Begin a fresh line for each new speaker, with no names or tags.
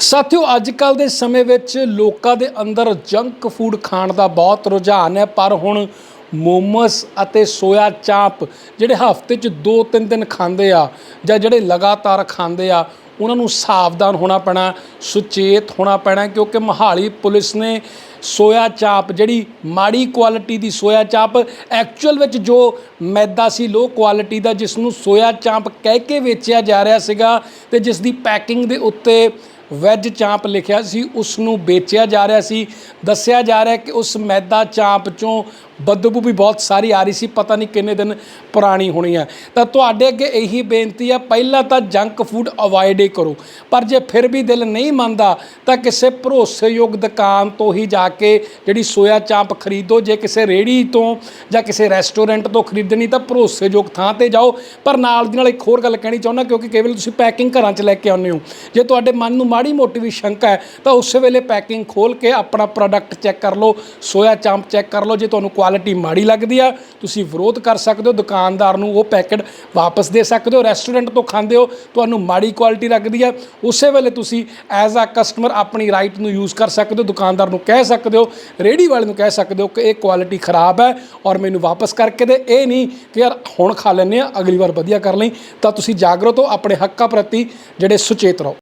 ਸਾਥੀਓ ਅੱਜ ਕੱਲ ਦੇ ਸਮੇਂ ਵਿੱਚ ਲੋਕਾਂ ਦੇ ਅੰਦਰ ਜੰਕ ਫੂਡ ਖਾਣ ਦਾ ਬਹੁਤ ਰੁਝਾਨ ਹੈ, ਪਰ ਹੁਣ ਮੋਮਸ ਅਤੇ ਸੋਇਆ ਚਾਂਪ ਜਿਹੜੇ ਹਫ਼ਤੇ 'ਚ 2-3 ਦਿਨ ਖਾਂਦੇ ਆ ਜਾਂ ਜਿਹੜੇ ਲਗਾਤਾਰ ਖਾਂਦੇ ਆ, ਉਹਨਾਂ ਨੂੰ ਸਾਵਧਾਨ ਹੋਣਾ ਪੈਣਾ, ਸੁਚੇਤ ਹੋਣਾ ਪੈਣਾ, ਕਿਉਂਕਿ ਮਹਾਲੀ ਪੁਲਿਸ ਨੇ ਸੋਇਆ ਚਾਪ ਜਿਹੜੀ ਮਾੜੀ ਕੁਆਲਿਟੀ ਦੀ ਸੋਇਆ ਚਾਪ ਐਕਚੁਅਲ ਵਿੱਚ ਜੋ ਮੈਦਾ ਸੀ ਲੋ ਕੁਆਲਿਟੀ ਦਾ ਜਿਸ ਨੂੰ ਸੋਇਆ ਚਾਂਪ ਕਹਿ ਕੇ ਵੇਚਿਆ ਜਾ ਰਿਹਾ ਸੀਗਾ ਤੇ ਜਿਸ ਦੀ ਪੈਕਿੰਗ ਦੇ ਉੱਤੇ ਵੈਜ ਚਾਂਪ ਲਿਖਿਆ ਸੀ ਉਸ ਨੂੰ ਵੇਚਿਆ ਜਾ ਰਿਹਾ ਸੀ, ਦੱਸਿਆ ਜਾ ਰਿਹਾ ਕਿ ਉਸ ਮੈਦਾ ਚਾਂਪ ਚੋਂ ਬਦਬੂ ਵੀ ਬਹੁਤ ਸਾਰੀ ਆ ਰਹੀ ਸੀ, ਪਤਾ ਨਹੀਂ ਕਿੰਨੇ ਦਿਨ ਪੁਰਾਣੀ ਹੋਣੀ ਹੈ ਤਾਂ ਤੁਹਾਡੇ ਅੱਗੇ ਇਹੀ ਬੇਨਤੀ ਆ, ਪਹਿਲਾਂ ਤਾਂ ਜੰਕ ਫੂਡ ਅਵਾਇਡ ਹੀ ਕਰੋ। ਪਰ ਜੇ ਫਿਰ ਵੀ ਦਿਲ ਨਹੀਂ ਮੰਨਦਾ, ਤਾਂ ਕਿਸੇ ਭਰੋਸੇਯੋਗ ਦੁਕਾਨ ਤੋਂ ਹੀ ਜਾ ਕੇ ਜਿਹੜੀ ਸੋਇਆ ਚਾਂਪ ਖਰੀਦੋ। ਜੇ ਕਿਸੇ ਰੇੜੀ ਤੋਂ ਜਾਂ ਕਿਸੇ ਰੈਸਟੋਰੈਂਟ ਤੋਂ ਖਰੀਦਣੀ, ਤਾਂ ਭਰੋਸੇਯੋਗ ਥਾਂ ਤੇ ਜਾਓ। ਪਰ ਨਾਲ ਦੀ ਨਾਲ ਇੱਕ ਹੋਰ ਗੱਲ ਕਹਿਣੀ ਚਾਹੁੰਦਾ, ਕਿਉਂਕਿ ਕੇਵਲ ਤੁਸੀਂ ਪੈਕਿੰਗ ਘਰਾਂ 'ਚ ਲੈ ਕੇ ਆਉਂਦੇ ਹੋ। ਜੇ ਤੁਹਾਡੇ ਮਨ ਨੂੰ ਮਾੜੀ ਮੋਟੀ ਵੀ ਸ਼ੰਕਾ ਹੈ, ਤਾਂ ਉਸੇ ਵੇਲੇ ਪੈਕਿੰਗ ਖੋਲ ਕੇ ਆਪਣਾ ਪ੍ਰੋਡਕਟ ਚੈੱਕ ਕਰ ਲਓ, ਸੋਇਆ ਚਾਂਪ ਚੈੱਕ ਕਰ ਲਓ, ਜੇ ਤੁਹਾਨੂੰ ਕੁਆਲਿਟੀ ਮਾੜੀ ਲੱਗਦੀ ਆ, ਤੁਸੀਂ ਵਿਰੋਧ ਕਰ ਸਕਦੇ ਹੋ, ਦੁਕਾਨਦਾਰ ਨੂੰ ਉਹ ਪੈਕਟ ਵਾਪਸ ਦੇ ਸਕਦੇ ਹੋ, ਰੈਸਟੋਰੈਂਟ ਤੋਂ ਖਾਂਦੇ ਹੋ, ਤੁਹਾਨੂੰ ਮਾੜੀ ਕੁਆਲਿਟੀ ਲੱਗਦੀ ਆ, ਉਸੇ ਵੇਲੇ ਤੁਸੀਂ ਐਜ਼ ਅ ਕਸਟਮਰ ਆਪਣੀ ਰਾਈਟ ਨੂੰ ਯੂਜ਼ ਕਰ ਸਕਦੇ ਹੋ, ਦੁਕਾਨਦਾਰ ਨੂੰ ਕਹਿ ਸਕਦੇ ਹੋ ਰੇੜੀ ਵਾਲੇ ਨੂੰ ਕਹਿ ਸਕਦੇ ਹੋ ਕਿ ਇਹ ਕੁਆਲਿਟੀ ਖਰਾਬ ਹੈ ਔਰ ਮੈਨੂੰ ਵਾਪਸ ਕਰਕੇ ਦੇ, ਇਹ ਨਹੀਂ ਕਿ ਯਾਰ ਹੁਣ ਖਾ ਲੈਂਦੇ ਆ, ਅਗਲੀ ਵਾਰ ਵਧੀਆ ਕਰ ਲਈ, ਤਾਂ ਤੁਸੀਂ ਜਾਗਰੂਕ ਹੋ, ਆਪਣੇ ਹੱਕਾਂ ਪ੍ਰਤੀ ਜਿਹੜੇ ਸੁਚੇਤ ਰਹੋ।